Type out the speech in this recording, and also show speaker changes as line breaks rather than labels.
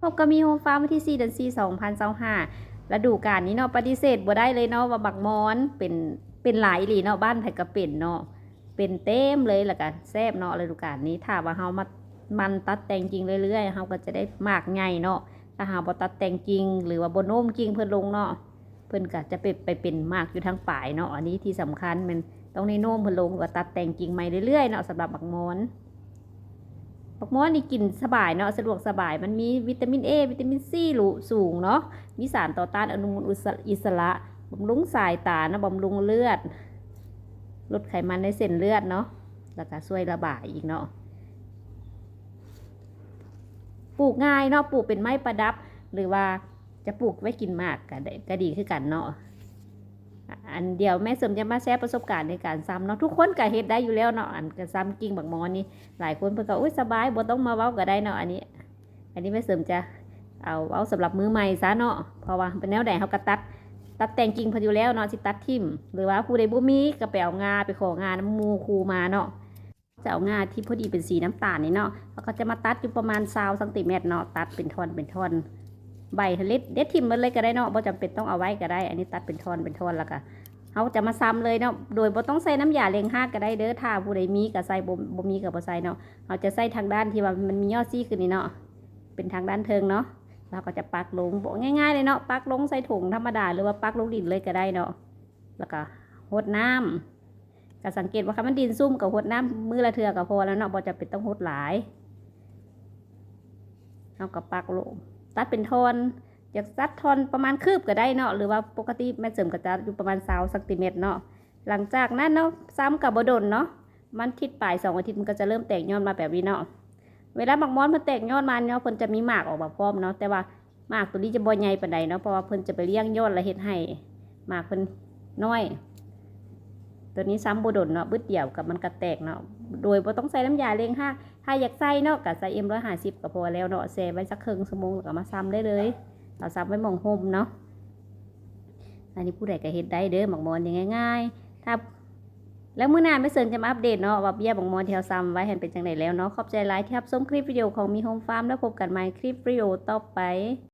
พบก็มีโฮมฟาร์มวันที่ 4 เดือน 4 2025ฤดูกาลนี้เนาะปฏิเสธบ่ได้เลยเนาะว่าบักมอนเป็นเป็นหลายหลีเนาะบ้านไผก็เป็นเนาะเป็นเต็มเลยล้วก็แซ่บเนาะฤดูกาลนี้ถ้าว่าเฮามามันตัดแต่งจริงเรื่อยๆเฮาก็จะได้มากใหญ่เนาะถ้าหาบ่ตัดแต่งจริง หรือว่าบ่โน้มจริงเพิ่นลงเนาะเพิ่นก็จะเป็นไปเป็นมากอยู่ทางปลายเนาะอันนี้ที่สำคัญมันต้องในโน้มเพิ่นลงว่าตัดแต่งจริงใหม่เรื่อยๆเนาะสำหรับบักมอน บักม่อนนี่กินสบายเนาะสะดวกสบายมันมีวิตามิน A วิตามินซีสูงเนาะมีสารต่อต้านอนุมูลอิสระบำรุงสายตานะบำรุงเลือด ลดไขมันในเส้นเลือดเนาะแล้วก็ช่วยระบายอีกเนาะปลูกง่ายเนาะปลูกเป็นไม้ประดับ หรือว่าจะปลูกไว้กินมากก็ด้ก็ดีคือกันเนาะ อันเดียวแม่เสริมจะมาแชร์ประสบการณ์ในการซ้ำเนาะทุกคนก็เฮ็ดได้อยู่แล้วเนาะอันก็ซ้ำกิ่งบักมอนนี่หลายคนเพิ่นก็อุ้ยสบายบ่ต้องมาเว้าก็ได้เนาะอันนี้ อันนี้แม่เสริมจะเอาเอาสำหรับมือใหม่ซะเนาะเพราะว่าเป็นแนวใดเฮาก็ตัด ตัดแต่งกิ่งพออยู่แล้วเนาะสิตัดทิ่มหรือว่าผู้ใดบ่มีก็ไปเอางาไปของาน้ำมูครูมาเนาะจะเอางาที่พอดีเป็นสีน้ำตาลนี่เนาะแล้วก็จะมาตัดอยู่ประมาณ20ซนติเมตรเนาะตัดเป็นท่อนเป็นท่อน ใบทะล็ดเด็ดทิ่มมันเลยก็ได้เนาะบ่จำเป็นต้องเอาไว้ก็ได้ อันนี้ตัดเป็นท่อนเป็นท่อนแล้วก็เขาจะมาซ้ำเลยเนาะ โดยบ่ต้องใส่น้ำยาเลียงหากก็ได้เด้อถ้าผู้ใดมีก็ใส่บ่บ่มีก็บ่ใส่เนาะเราจะใส่ทางด้านที่ว่ามันมียอดซี่ขึ้นนี่เนาะ เป็นทางด้านเทิงเนาะเราก็จะปักลงบอกง่ายๆเลยเนาะ ปักลงใส่ถุงธรรมดาหรือว่าปักลงดินเลยก็ได้เนาะ แล้วก็หดน้ำก็สังเกตว่าคันมันดินซุ่มกับหดน้ำมือละเทือก็พอแล้วเนาะบ่จะเป็นต้องหดหลายเอากับปักลง ตัดเป็นทอนอยากตัดทอนประมาณคืบก็ได้เนาะหรือว่าปกติแม่เสริมก็จะอยู่ประมาณ20ซนติเมตรเนาะหลังจากนั้นเนาะซ้ำกับบดนเนาะมันทิศปลายสองอาทิตย์มันก็จะเริ่มแตกยอดมาแบบนี้เนาะเวลาหมักม้อนมันแตกยอดมาเนาะเพิ่นจะมีหมากออกมาพร้อมเนาะแต่ว่าหมากตัวนี้จะบ่ใหญ่ปานใดเนาะเพราะว่าเพิ่นจะไปเลี้ยงยอดและเฮ็ดให้หมากเพิ่นน้อย ตัวนี้ซ้ำบ่ดนเนาะบึดเดี่ยวกับมันก็แตกเนาะโดยบ่ต้องใส่น้ำยาเลี้ยงห้าถ้าอยากใส่เนาะก็ใส่ M150 ก็พอแล้วเนาะแช่ไว้สักครึ่งชั่วโมงแล้วก็มาซ้ำได้เลยเอาซ้ำไว้หม่องห่มเนาะอันนี้ผู้ใดก็เฮ็ดได้เด้อหมักมอนอย่างง่ายๆถ้าแล้วมื้อหน้าแม่เซินจะมาอัปเดตเนาะว่าเบี้ยบังมอนที่เราซ้ำไว้เห็นเป็นจังไดแล้วเนาะขอบใจหลายที่รับชมคลิปวิดีโอของมีโฮมฟาร์มแล้วพบกันใหม่คลิปวิดีโอต่อไป